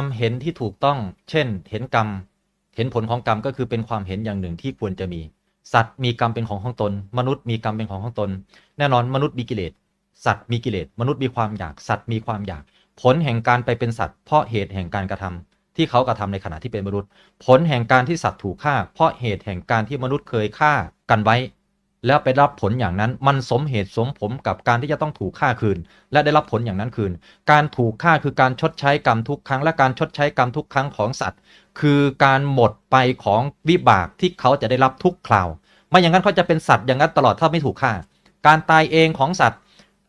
ความเห็นที่ถูกต้อง เช่น เห็นกรรม เห็นผลของกรรมก็คือเป็นความเห็นอย่างหนึ่งที่ควรจะมี สัตว์มีกรรมเป็นของของตน มนุษย์มีกรรมเป็นของของตน แน่นอนมนุษย์มีกิเลส สัตว์มีกิเลส มนุษย์มีความอยาก สัตว์มีความอยาก ผลแห่งการไปเป็นสัตว์ เพราะเหตุแห่งการกระทำที่เขากระทำในขณะที่เป็นมนุษย์ ผลแห่งการที่สัตว์ถูกฆ่า เพราะเหตุแห่งการที่มนุษย์เคยฆ่ากันไว้ แล้วไปรับผลอย่างนั้น มันสมเหตุสมผลกับการที่จะต้องถูกฆ่าคืน และได้รับผลอย่างนั้นคืน การถูกฆ่าคือการชดใช้กรรมทุกครั้ง และการชดใช้กรรมทุกครั้งของสัตว์ คือการหมดไปของวิบากที่เขาจะได้รับทุกคราว ไม่อย่างนั้นเขาจะเป็นสัตว์อย่างนั้นตลอดถ้าไม่ถูกฆ่า การตายเองของสัตว์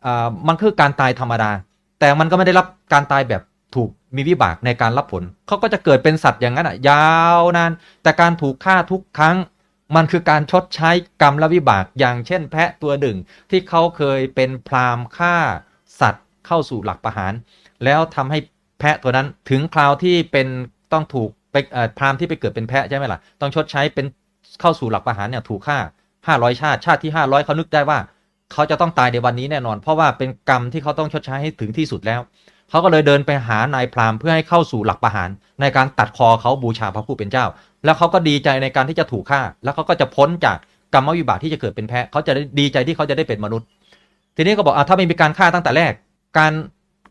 อ่ามันคือการตายธรรมดา แต่มันก็ไม่ได้รับการตายแบบถูกมีวิบากในการรับผล เขาก็จะเกิดเป็นสัตว์อย่างนั้นอะยาวนาน แต่การถูกฆ่าทุกครั้ง มันคือการชดใช้กรรมและวิบากอย่างเช่น แพะตัวหนึ่งที่เขาเคยเป็นพราหมณ์ฆ่าสัตว์เข้าสู่หลักประหาร แล้วทำให้แพะตัวนั้นถึงคราวที่เป็นต้องถูกไปพราหมณ์ที่ไปเกิดเป็นแพะใช่ไหมล่ะต้องชดใช้เป็นเข้าสู่หลักประหารเนี่ยถูกฆ่า500 ชาติชาติที่ 500เขานึกได้ว่า เขาจะต้องตายในวันนี้แน่นอน เพราะว่าเป็นกรรมที่เขาต้องชดใช้ให้ถึงที่สุดแล้ว เขาก็เลยเดินไปหานายพราหมณ์เพื่อให้เข้าสู่หลักประหาร ในการตัดคอเขาบูชาพระผู้เป็นเจ้า แล้วเขาก็ดีใจในการที่จะถูกฆ่า แล้วเขาก็จะพ้นจากกรรมวิบากที่จะเกิดเป็นแพะเขาจะดีใจที่เขาจะได้เป็นมนุษย์ ทีนี้ก็บอกอะถ้าไม่มีการฆ่าตั้งแต่แรก การ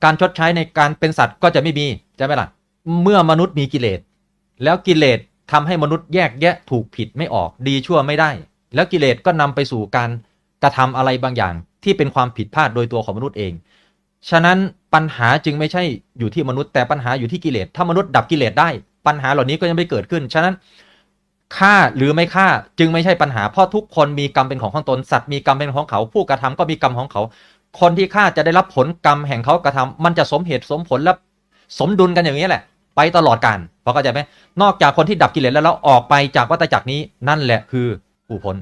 การชดใช้ในการเป็นสัตว์ก็จะไม่มีใช่ไหมล่ะเมื่อมนุษย์มีกิเลสแล้วกิเลสทำให้มนุษย์แยกแยะถูกผิดไม่ออกดีชั่วไม่ได้ แล้วกิเลสก็นำไปสู่การกระทำอะไรบางอย่างที่เป็นความผิดพลาดโดยตัวของมนุษย์เอง ฉะนั้นปัญหาจึงไม่ใช่อยู่ที่มนุษย์แต่ปัญหาอยู่ที่กิเลสถ้ามนุษย์ดับกิเลสได้ ปัญหาเหล่านี้ก็ยังไม่เกิดขึ้น ฉะนั้นฆ่าหรือไม่ฆ่าจึงไม่ใช่ปัญหาเพราะทุกคนมีกรรมเป็นของของตนสัตว์มีกรรมเป็นของเขา ผู้กระทำก็มีกรรมของเขา คนที่ฆ่าจะได้รับผลกรรมแห่งเขากระทำมันจะสมเหตุสมผลและสมดุลกันอย่างนี้แหละ ไปตลอดกาลพอเข้าใจไหมนอกจากคนที่ดับกิเลสแล้วแล้วออกไปจากวัฏจักรนี้นั่นแหละคือผู้พ้น